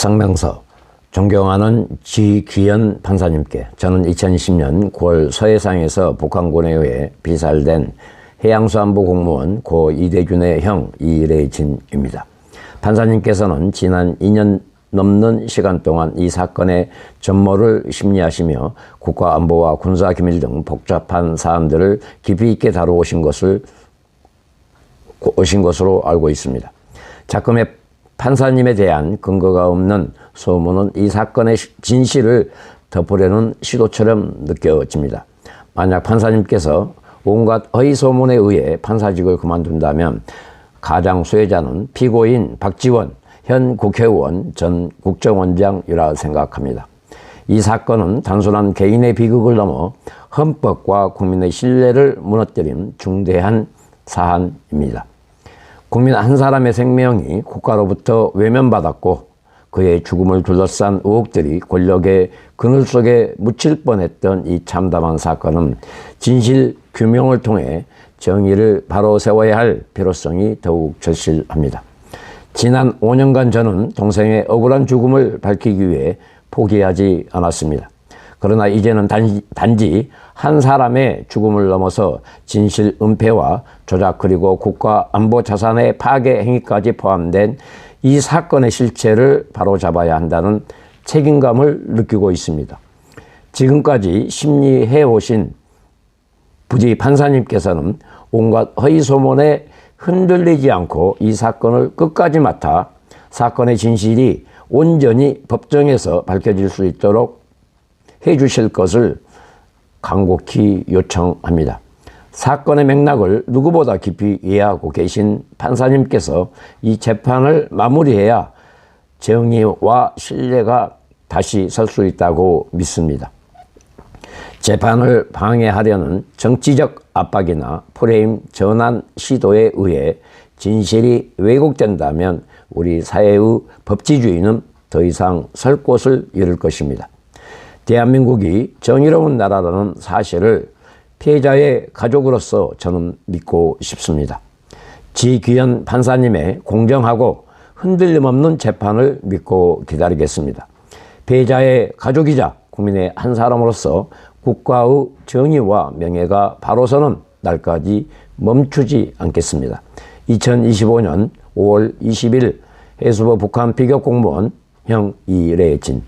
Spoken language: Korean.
성명서 존경하는 지귀현 판사님께 저는 2010년 9월 서해상에서 북한군에 의해 비살된 해양수안보 공무원 고 이대균의 형 이래진입니다. 판사님께서는 지난 2년 넘는 시간 동안 이 사건의 전모를 심리하시며 국가안보와 군사기밀 등 복잡한 사안들을 깊이 있게 다루오신 것을 오신 것으로 알고 있습니다. 작금의 판사님에 대한 근거가 없는 소문은 이 사건의 진실을 덮으려는 시도처럼 느껴집니다. 만약 판사님께서 온갖 허위 소문에 의해 판사직을 그만둔다면 가장 수혜자는 피고인 박지원 현 국회의원 전 국정원장이라 생각합니다. 이 사건은 단순한 개인의 비극을 넘어 헌법과 국민의 신뢰를 무너뜨린 중대한 사안입니다. 국민 한 사람의 생명이 국가로부터 외면받았고 그의 죽음을 둘러싼 의혹들이 권력의 그늘 속에 묻힐 뻔했던 이 참담한 사건은 진실 규명을 통해 정의를 바로 세워야 할 필요성이 더욱 절실합니다. 지난 5년간 저는 동생의 억울한 죽음을 밝히기 위해 포기하지 않았습니다. 그러나 이제는 단지, 단지 한 사람의 죽음을 넘어서 진실 은폐와 조작 그리고 국가 안보 자산의 파괴 행위까지 포함된 이 사건의 실체를 바로잡아야 한다는 책임감을 느끼고 있습니다. 지금까지 심리해 오신 부디 판사님께서는 온갖 허위 소문에 흔들리지 않고 이 사건을 끝까지 맡아 사건의 진실이 온전히 법정에서 밝혀질 수 있도록 해 주실 것을 간곡히 요청합니다. 사건의 맥락을 누구보다 깊이 이해하고 계신 판사님께서 이 재판을 마무리해야 정의와 신뢰가 다시 설 수 있다고 믿습니다. 재판을 방해하려는 정치적 압박이나 프레임 전환 시도에 의해 진실이 왜곡된다면 우리 사회의 법치주의는 더 이상 설 곳을 잃을 것입니다. 대한민국이 정의로운 나라라는 사실을 피해자의 가족으로서 저는 믿고 싶습니다. 지귀현 판사님의 공정하고 흔들림 없는 재판을 믿고 기다리겠습니다. 피해자의 가족이자 국민의 한 사람으로서 국가의 정의와 명예가 바로서는 날까지 멈추지 않겠습니다. 2025년 5월 20일 해수부 북한 비격 공무원 형 이래진